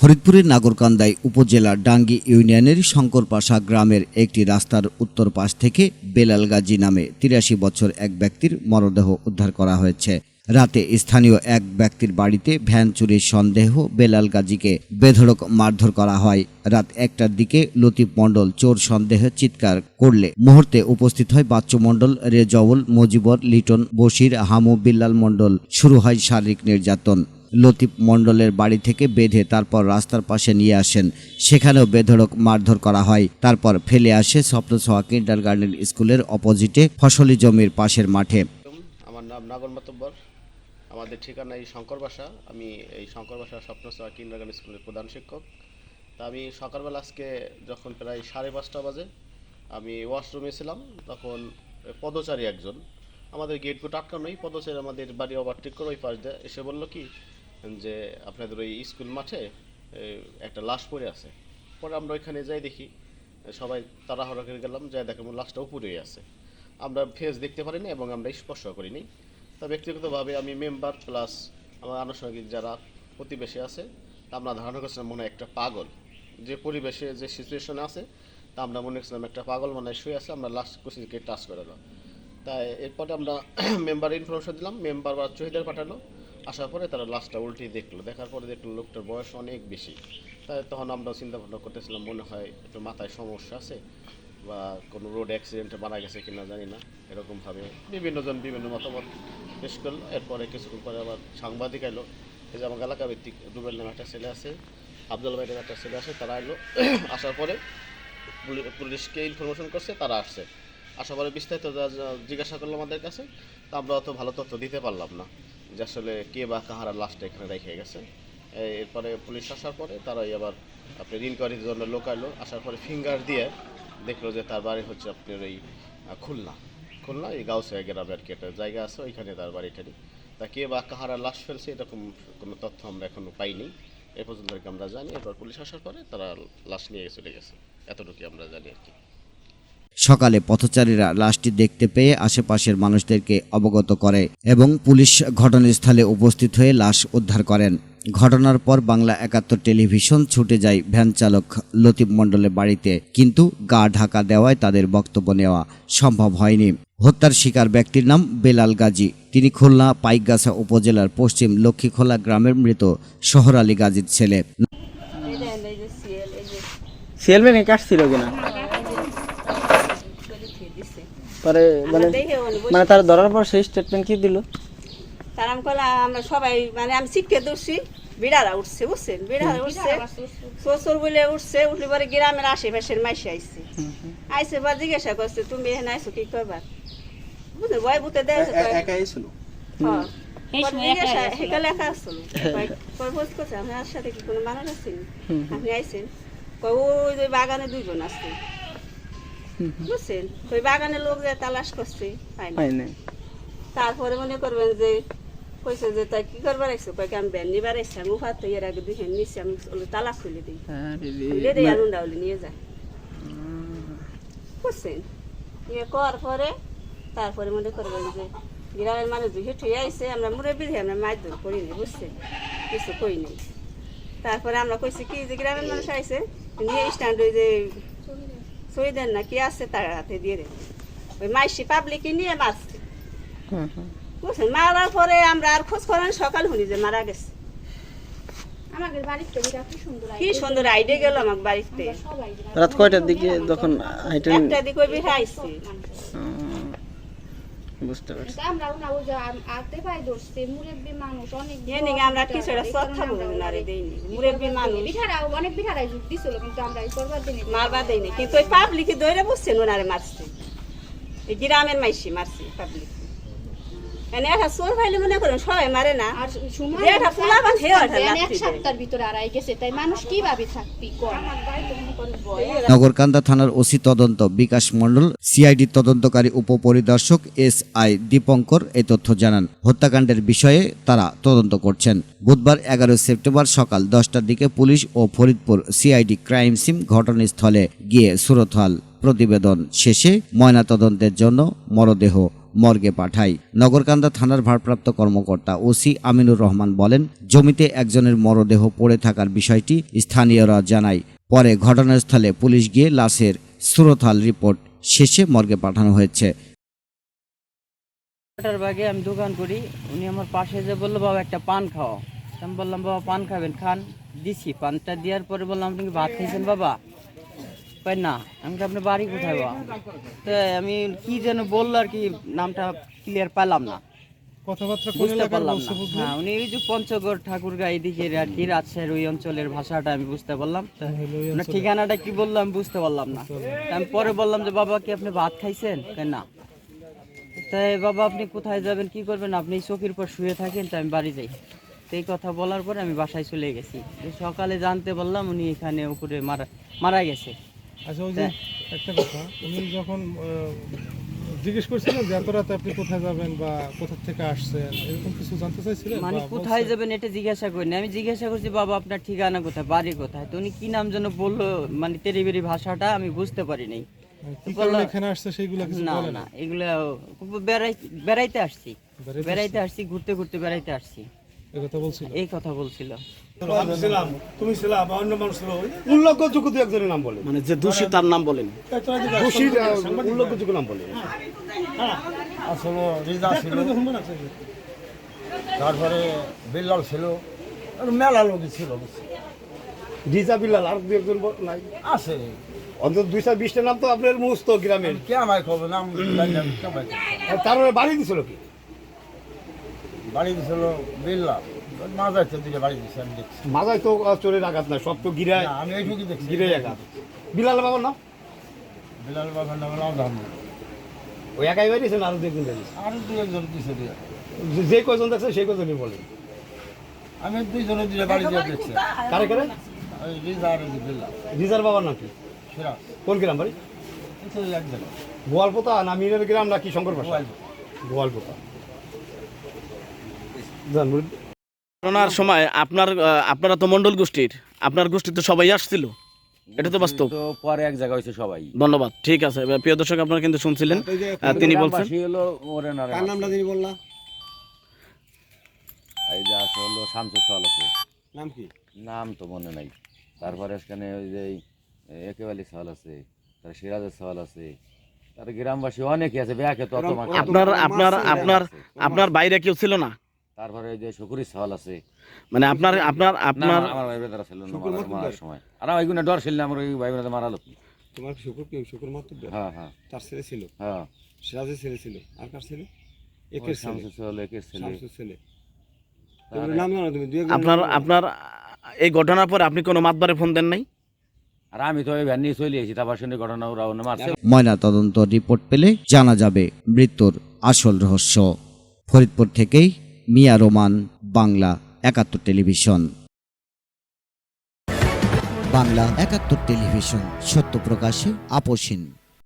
ফরিদপুরের নাগরকান্দাই উপজেলার ডাঙ্গি ইউনিয়নের শঙ্করপাশা গ্রামের একটি রাস্তার উত্তর পাশ থেকে বেলাল গাজী নামে তিরাশি বছর এক ব্যক্তির মরদেহ উদ্ধার করা হয়েছে। রাতে স্থানীয় এক ব্যক্তির বাড়িতে ভ্যান চুরির সন্দেহ বেলাল গাজীকে বেধড়ক মারধর করা হয়। রাত একটার দিকে লতিফ মণ্ডল চোর সন্দেহে চিৎকার করলে। মুহূর্তে উপস্থিত হয় বাচ্চু মণ্ডল রেজউল মজিবর, লিটন, বশির, হামু, বিল্লাল মণ্ডল। শুরু হয় শারীরিক নির্যাতন। লতিফ মণ্ডলের বাড়ি থেকে বেঁধে তারপর রাস্তার পাশে নিয়ে আসেন। সেখানেও বেধড়ক মারধর করা হয়। তারপর ফেলে আসে স্বপ্নছোয়া কিন্ডার গার্ডেন স্কুলের অপোজিটে ফসলি জমির পাশের মাঠে। আমার নাম নাগর মাতব্বর। আমাদের ঠিকানা এই শঙ্কর বাসা। আমি এই শঙ্কর বাসা স্বপ্নসভা কিন্ডারগার্ডেন স্কুলের প্রধান শিক্ষক। তা আমি সকালবেলা আজকে যখন প্রায় সাড়ে পাঁচটা বাজে, আমি ওয়াশরুমে ছিলাম। তখন পদচারী একজন, আমাদের গেট গুট আটকানোই, পদচারী আমাদের বাড়ি ওভারটেক করে ওই পাশ দিয়ে এসে বলল কি যে আপনাদের ওই স্কুল মাঠে একটা লাশ পড়ে আছে। পরে আমরা ওইখানে যাই দেখি, সবাই তাড়াহুড়া করে গেলাম, যাই দেখে লাশটা উপরেই আছে। আমরা ফেস দেখতে পারিনি এবং আমরা স্পর্শ করিনি। তা ব্যক্তিগতভাবে আমি মেম্বার প্লাস আমার আনুষঙ্গিক যারা প্রতিবেশী আছে, তা আমরা ধারণা করছিলাম মনে একটা পাগল। যে পরিবেশে যে সিচুয়েশনে আছে, তা আমরা মনে করছিলাম একটা পাগল মনে হয় শুয়ে আছে, আমরা লাস্ট কুসিকে টাচ করে দাও তাই এরপরে আমরা মেম্বার ইনফরমেশন দিলাম মেম্বার বা চহিদার পাঠালো। আসার পরে তারা লাস্টটা উল্টিয়ে দেখল। দেখার পরে দেখল লোকটার বয়স অনেক বেশি। তাই তখন আমরা চিন্তা ভাবনা করতেছিলাম, মনে হয় একটু মাথায় সমস্যা আছে বা কোনো রোড অ্যাক্সিডেন্টে মারা গেছে কিনা জানি না। এরকমভাবে বিভিন্নজন বিভিন্ন মতামত পেশ করল। এরপরে কিছুক্ষণ পরে আবার সাংবাদিক এলো এই যে আমার এলাকা ভিত্তিক রুবেল নামে একটা ছেলে আছে, আফজল ভাইয়ের একটা ছেলে আছে, তারা এলো আসার পরে পুলি- পুলিশকে ইনফরমেশন করছে, তারা আসছে। আসার পরে বিস্তারিত জিজ্ঞাসা করল আমাদের কাছে, তা আমরা অত ভালো তথ্য দিতে পারলাম না। যে আসলে কে বা কাহারা লাশটা এখানে রেখে গেছে। এরপরে পুলিশ আসার পরে তারাই আবার আপনার ইনকোয়ারির জন্য লোক আসার পরে ফিঙ্গার দিয়ে দেখল যে তার বাড়ি হচ্ছে আপনার এই খুলনা। খুলনা, এই গাউসিয়া গ্রামে আর কি একটা জায়গা আছে, ওইখানে তার বাড়িটারি তা কে বা কাহারা লাশ ফেলছে এরকম কোনো তথ্য আমরা এখনও পাইনি। এ পর্যন্ত আমরা জানি। এরপর পুলিশ আসার পরে তারা লাশ নিয়ে চলে গেছে। এতটুকুই আমরা জানি আর কি। সকালে পথচারীরা লাশটি দেখতে পেয়ে আশেপাশের মানুষদেরকে অবগত করে এবং পুলিশ ঘটনাস্থলে উপস্থিত হয়ে লাশ উদ্ধার করেন। ঘটনার পর বাংলা একাত্তর টেলিভিশন ছুটে যায় ভ্যান চালক লতিফ মণ্ডলের বাড়িতে। কিন্তু গা ঢাকা দেওয়ায় তাদের বক্তব্য নেওয়া সম্ভব হয়নি। হত্যার শিকার ব্যক্তির নাম বেলাল গাজী। তিনি খুলনা পাইকগাছা উপজেলার পশ্চিম লক্ষ্মীখোলা গ্রামের মৃত শহর আলী গাজীর ছেলে এই যে সেলম্যানে কাটছিল কিনা করে থুয়ে দিছে পরে মানে মানে তার ধরার পর সেই স্টেটমেন্ট কি দিল? তার আমি কলাম আমরা সবাই মানে আমি শিখতে দৌড়ছি বিড়ারা উঠছে বুঝছেন? বিড়ারা উঠছে শ্বশুর বলে উঠছে উঠলে পরে গ্রামের আশেপাশের মাইসে আইছে। আইসে বা জিজ্ঞাসা করছে তুমি এখানে আইসো কি করবার? বুঝলে ভয় বুতে দেয় একাই ছিল? হ্যাঁ আপনি আইছেন। কয় ওই যে বাগানে দুইজন আছে। বুঝছেন? ওই বাগানে লোক যে তালাশ করছে না। তারপরে মনে করবেন যে কইছে যে তাই কি করবার আইসো কয়েক আমি ব্যান নিবার আইসি আমি উফার তো এর আগে দুই নিচ্ছি আমি তালা খুলে দিই। খুলে দিই। আলুন ডাউলি নিয়ে যায়। বুঝছেন? ইয়ে করার পরে তারপরে মনে করবেন যে গ্রামের মানুষ দুই ঠিক আইসে আমরা মুড়ে বিধে আমরা মাছ দূর করি নি বুঝছেন? কিছু কই নেই। তারপরে আমরা কইছি কি যে গ্রামের মানুষ আইসে নিয়ে স্ট্যান্ড ওই যে সই দেন না কি আছে তার হাতে দিয়ে দেন ওই মাইসি পাবলিকই নিয়ে মারছে বুঝছেন মারার পরে আমরা আর খোঁজ করেন সকাল শুনি যে মারা গেছে আমাদের কি সুন্দর কি সুন্দর আইডে গেল আমার বাড়িতে। রাত কয়টার দিকে যখন একটা দিকে ওই বুঝতে পারছি। না যে আতে পাই মুরব্বী মানুষ অনেক এনে আমরা একটা সত্তা বলব না রে দেইনি। মুরব্বী মানুষ। বিঠারা অনেক বিঠারাই যুগ দিছিল কিন্তু আমরা এই করবার দিনে মারবা দেয়নি কিন্তু ওই পাবলিকে দৌড়ে বসছেন ওনারে মারছে। এই গ্রামের মাইসি মারছে পাবলিক। এনে একটা চোর ফাইলে মনে করেন সবাই মারে না। আর সময় যে একটা পোলাপান হেয়ে ওঠে এক সপ্তাহের ভিতরে আড়াই গেছে তাই মানুষ কীভাবে থাকবি কর নগরকান্দা থানার ওসি তদন্ত বিকাশ মণ্ডল সিআইডি তদন্তকারী উপপরিদর্শক এস আই দীপঙ্কর এই তথ্য জানান। হত্যাকাণ্ডের বিষয়ে তারা তদন্ত করছেন। বুধবার এগারো সেপ্টেম্বর সকাল দশটার দিকে পুলিশ ও ফরিদপুর সিআইডি ক্রাইম সিম ঘটনাস্থলে গিয়ে সুরতহাল প্রতিবেদন শেষে ময়নাতদন্তের জন্য মরদেহ মর্গে পাঠায়। নগরকান্দা থানার ভারপ্রাপ্ত কর্মকর্তা ওসি আমিনুর রহমান বলেন, জমিতে একজনের মরদেহ পড়ে থাকার বিষয়টি স্থানীয়রা জানায়। পরে ঘটনাস্থলে পুলিশ গিয়ে লাশের সুরতাল রিপোর্ট শেষে মর্গে পাঠানো হয়েছে। আমি দোকান করি উনি আমার পাশে যে বলল বাবা একটা পান খাও। আমি বললাম বাবা পান খাবেন? খান। দিছি। পানটা দেওয়ার পরে বললাম আপনি কি ভাত খাইছেন বাবা? পাই না। আমি বলি, আপনার বাড়ি কোথায় বাবা? তো আমি কি যেন বলল আর কি নামটা ক্লিয়ার পেলাম না। কথাবার্তা কোন বুঝতে এলাকার পারলাম বলছে বুঝলেন? হ্যাঁ উনি এই যে পঞ্চগড় ঠাকুরগাঁ এদিকে আর কি রাজশাহীর ওই অঞ্চলের ভাষাটা আমি বুঝতে পারলাম। তা ওই ওনার ঠিকানাটা কি বলল আমি বুঝতে পারলাম না। তা আমি পরে বললাম যে বাবা কি আপনি ভাত খাইছেন? না। তাই বাবা আপনি কোথায় যাবেন কি করবেন? আপনি চোখের পর শুয়ে থাকেন তাই আমি বাড়ি যাই। তো এই কথা বলার পরে আমি বাসায় চলে গেছি। তো সকালে জানতে পারলাম উনি এখানে উপরে মারা মারা গেছে। আচ্ছা ওই যে একটা কথা উনি যখন আহ, জিজ্ঞেস করছিলেন যে এত রাতে আপনি কোথায় যাবেন বা কোথা থেকে আসছেন এরকম কিছু জানতে চাইছিলেন মানে কোথায় যাবেন এটা জিজ্ঞাসা করিনি। আমি জিজ্ঞাসা করছি বাবা আপনার ঠিকানা কোথায়? বাড়ি কোথায়? তো উনি কি নাম যেন বলল মানে তেরিবেরি ভাষাটা আমি বুঝতে পারিনি। মানে না না এগুলো বেড়াই বেড়াইতে আসছি। বেড়াইতে আসছি? ঘুরতে ঘুরতে বেড়াইতে আসছি। এই কথা বলছিল। আমি ছিলাম তুমি ছিলা অন্য মানুষ ছিল উল্লেখযোগ্য দু একজনের নাম বলে। মানে যে দোষী তার নাম বলেন দোষীর উল্লেখযোগ্য নাম বলে। আসলে রিজা ছিল। তারপরে বিল্লাল ছিল। মেলা লোকই ছিল রিজা বিল্লাল আর দু একজন নাই। আছে। অন্তত দুই চার বিশটা নাম তো আপনার মুস্ত গ্রামের। কে আমায় খবর নাম জানি না, কে আমায় খবর। আর তার মানে বাড়ি দিছিল কি? বাড়ি দিছিল বিল্লাল। মাঝাইতে দিকে বাড়ি দিছে আমি দেখছি। মাজায় তো চোরের আঘাত নাই সব তো গিরায় না, আমি এইটুকু দেখছি। গিরাই আঘাত। বিলাল বাবার নাম? বিলাল বাবার নাম জানি ওই একাই বাড়িয়েছেন আরও দু একজন বাড়িয়েছে আরও দুই একজন দিছে যে- কয়জন দেখছে সেই কয়জনই বলেন আমি দুইজনের দিকে বাড়ি দিয়ে দেখছি। কারে কারে? ওই রিজা আর ওই রিজার বাবার নাম কি? সিরাজ। কোন গ্রাম বাড়ি? এই তো এক গোয়ালপোতা না মিনের গ্রাম নাকি শঙ্কর পাশা গোয়ালপোতা। জান। করোনার সময় আপনার আপনারা তো মন্ডল গোষ্ঠীর। আপনার গোষ্ঠী তো সবাই আসছিল। এটা তো বাস্তব। তো পরে এক জায়গায় হয়েছে সবাই। ধন্যবাদ। ঠিক আছে প্রিয় দর্শক আপনারা কিন্তু শুনছিলেন। তিনি বলছেন গ্রামবাসী হলো ওরে না কার নামটা তিনি বললা? এই যে আছে হলো শামসু সাল আছে। নাম কি? নাম তো মনে নাই। তারপরে এখানে ওই যে একেবালি সাল আছে। তার সিরাজের সাল আছে। তার গ্রামবাসী অনেকে আছে ব্যাকে তো আপনার আপনার আপনার আপনার বাইরে কেউ ছিল না? তারপরে ওই যে শুকুরি সাল আছে। মানে আপনার আপনার আপনার আমার ভাই বেদারা ছিল মারার মারার সময়। আর আমার এগুলো ডর ছিল আমার ওই ভাই বেদারা মারালো তোমার শুকুর কি শুকুর মাত্র হ্যাঁ হ্যাঁ। তার ছেলে ছিল। হ্যাঁ। সিরাজের ছেলে ছিল। আর কার ছেলে? একের ছেলে। একের ছেলে। ছেলে। তার- তোমার নাম জানো তুমি? দুই একজন আপনার আপনার এই ঘটনার পর আপনি কোনো মাতবারে ফোন দেন নাই? আর আমি তো ভ্যান নিয়ে চলে এসেছি তারপর শুনে ঘটনা ওরা মারছে। ময়না তদন্ত রিপোর্ট পেলে জানা যাবে মৃত্যুর আসল রহস্য। ফরিদপুর থেকেই মিয়া রোমান বাংলা একাত্তর টেলিভিশন। বাংলা একাত্তর টেলিভিশন সত্য প্রকাশে আপোষহীন